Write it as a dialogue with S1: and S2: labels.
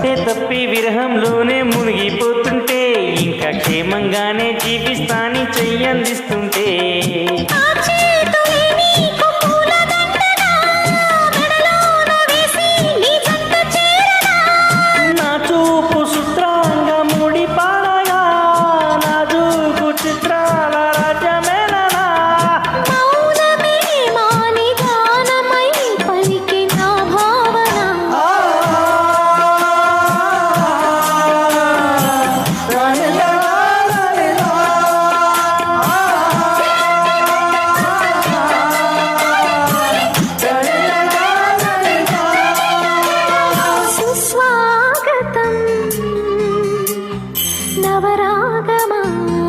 S1: ఆశ తప్పి విరహంలోనే మునిగిపోతుంటే ఇంకా క్షేమంగానే జీవిస్తాని చెయ్యందిస్తుంటే.
S2: 那个嘛。